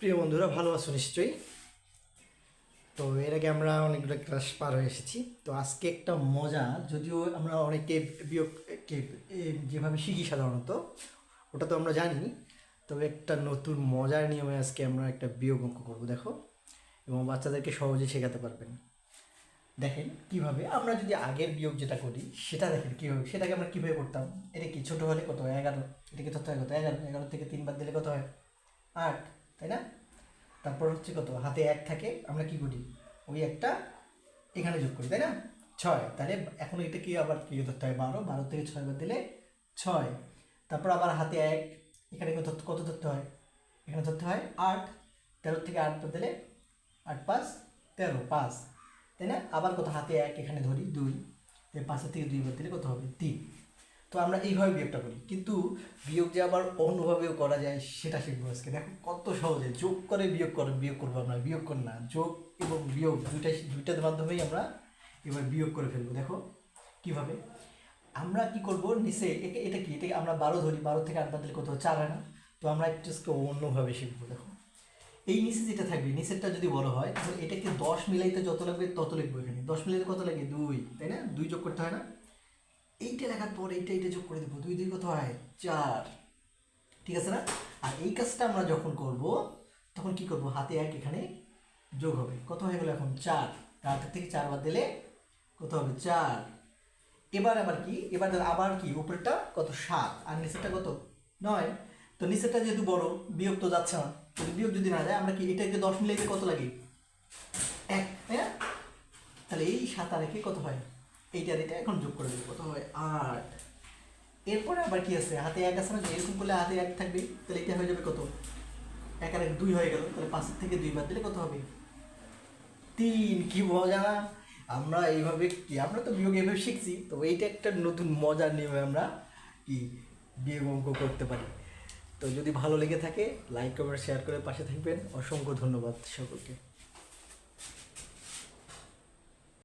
প্রিয় বন্ধুরা, ভালো আছো নিশ্চয়ই? তো এর আগে আমরা অনেকগুলো ক্লাস পার হয়ে এসেছি। তো আজকে একটা মজা, যদিও আমরা অনেকে বিয়োগ যেভাবে শিখি সাধারণত, ওটা তো আমরা জানি। তবে একটা নতুন মজার নিয়মে আজকে আমরা একটা বিয়োগ অঙ্ক করব, দেখো। এবং বাচ্চাদেরকে সহজে শেখাতে পারবেন। দেখেন কীভাবে আমরা যদি আগের বিয়োগ যেটা করি, সেটা দেখেন কীভাবে, সেটাকে আমরা কীভাবে করতাম? এটা কি ছোটো হলে কত হয়? এগারো। এটাকে ধরতে হয় কত? এগারো। এগারো থেকে তিনবার দিলে কত হয়? আট। তাই না? তারপর হচ্ছে কত? হাতে এক থাকে, আমরা কি করি? ওই একটা এখানে যোগ করি, তাই না? ছয়। তাহলে এখন এটা কি আবার কি ধরতে হয়? বারো। বারো থেকে ছয় বার দিলে ছয়। তারপর আবার হাতে এক। এখানে কত ধরতে হয়? এখানে ধরতে হয় আট। তেরো থেকে আট বার দিলে আট পাঁচ তেরো। পাঁচ। তাই না? আবার কত? হাতে এক এখানে ধরি দুই। পাঁচের থেকে দুই বার দিলে কত হবে? তিন। তো আমরা এইভাবে বিয়োগটা করি। কিন্তু বিয়োগ যে আবার অন্যভাবেও করা যায়, সেটা শিখব আজকে। দেখো কত সহজে। যোগ করে বিয়োগ করে বিয়োগ করব আমরা। বিয়োগ কর না। যোগ এবং বিয়োগ দুইটাই দুইটার মাধ্যমেই আমরা এবার বিয়োগ করে ফেলব। দেখো কীভাবে? আমরা কি করব? নিচে এটা কি? এটাকে আমরা বারো ধরি। বারো থেকে আট বাদ দিলে কত চার না। তো আমরা একটু অন্যভাবে শিখব। দেখো এই নিচে যেটা থাকবে, নিচেরটা যদি বড় হয়, তাহলে এটাকে দশ মিলাইতে যত লাগবে তত লিখব এখানে। দশ মিলাইতে কত লাগে? দুই। তাই না? দুই যোগ করতে হয় না? এইটা লেখার পর এইটা এইটা যোগ করে দেবো। দুই দুই কত হয়? চার। ঠিক আছে না? আর এই কাজটা আমরা যখন করব, তখন কি করব? হাতে এক এখানে যোগ হবে। কত হয়ে গেল এখন? চার। তার থেকে চার বাদ দিলে কত হবে? চার। এবার আবার কি? এবার আবার কি? উপরেরটা কত? সাত। আর নিচেরটা কত? নয়। তো নিচেরটা যেহেতু বড়, বিয়োগ তো যাচ্ছে না। যদি বিয়োগ যদি না যায়, আমরা কি এটাকে দশ মিলাইতে কত লাগে? এক। না তাহলে এই সাত আর একে কত হয়? এইটার এটা এখন যোগ করে দেবো। কত হয় আট। এরপরে আবার কি আছে? হাতে এক আছে না? এরকম করলে হাতে এক থাকবে, তাহলে এটা হয়ে যাবে কত? এক আর এক দুই হয়ে গেল, তাহলে পাঁচের থেকে দুই বাদ দিলে কত হবে? তিন, কি মজা! আমরা এইভাবে কি, আমরা তো বিয়োগ এইভাবে শিখছি, তো এইটা একটা নতুন মজার নিয়মে আমরা কি বিয়োগ অঙ্ক করতে পারি। তো যদি ভালো লেগে থাকে লাইক কমেন্ট শেয়ার করে পাশে থাকবেন। অসংখ্য ধন্যবাদ সকলকে।